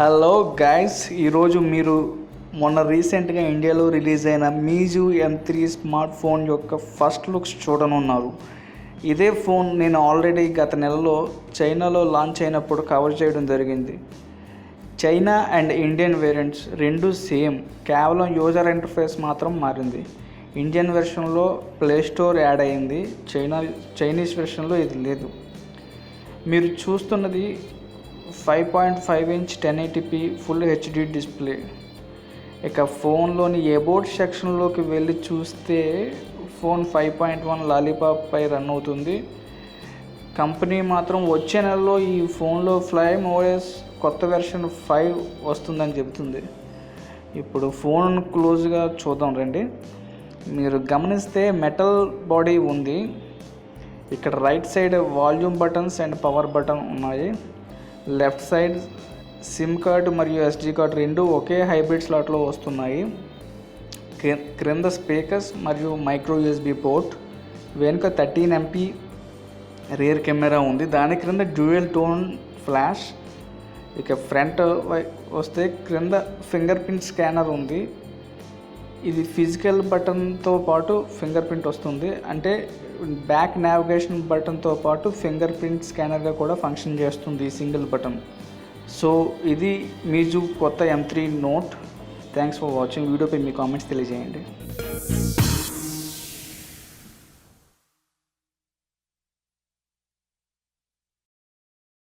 Hello guys ఈరోజు మీరు మొన్న రీసెంట్గా ఇండియాలో రిలీజ్ అయిన Meizu M three smart phone యొక్క ఫస్ట్ లుక్స్ చూడనున్నారు. ఇదే ఫోన్ నేను ఆల్రెడీ గత నెలలో చైనాలో లాంచ్ అయినప్పుడు కవర్ చేయడం జరిగింది. చైనా అండ్ ఇండియన్ వేరియంట్స్ రెండు సేమ్. కేవలం యూజర్ ఇంటర్ఫేస్ మాత్రం మారింది. ఇండియన్ వెర్షన్లో ప్లే స్టోర్ యాడ్ అయింది. చైనా చైనీస్ వెర్షన్లో ఇది లేదు. మీరు చూస్తున్నది five point five inch ten eighty p full HD display. ఇక ఫోన్లోని ఎబోట్ సెక్షన్లోకి వెళ్ళి చూస్తే phone five point one lollipop పై రన్ అవుతుంది. కంపెనీ మాత్రం వచ్చే నెలలో ఈ ఫోన్లో ఫ్లైమ్ ఓఎస్ కొత్త వెర్షన్ ఫైవ్ వస్తుందని చెబుతుంది. ఇప్పుడు ఫోన్ క్లోజ్గా చూద్దాం రండి. మీరు గమనిస్తే మెటల్ బాడీ ఉంది. ఇక్కడ right side volume buttons and power button ఉన్నాయి. లెఫ్ట్ సైడ్ సిమ్ కార్డ్ మరియు ఎస్డి కార్డ్ రెండు ఒకే హైబ్రిడ్ స్లాట్లో వస్తున్నాయి. క్రింద స్పీకర్స్ మరియు మైక్రో యూఎస్బి పోర్ట్ వెనుక థర్టీన్ ఎంపీ రియర్ కెమెరా ఉంది. దాని క్రింద డ్యూయల్ టోన్ ఫ్లాష్ ఇక ఫ్రంట్ వస్తే క్రింద ఫింగర్ ప్రింట్ స్కానర్ ఉంది. ఇది ఫిజికల్ బటన్తో పాటు ఫింగర్ ప్రింట్ వస్తుంది. అంటే బ్యాక్ నావిగేషన్ బటన్తో పాటు ఫింగర్ ప్రింట్ స్కానర్గా కూడా ఫంక్షన్ చేస్తుంది ఈ సింగిల్ బటన్. సో ఇది మీజు కొత్త M three note. Thanks for watching. వీడియోపై మీ కామెంట్స్ తెలియజేయండి.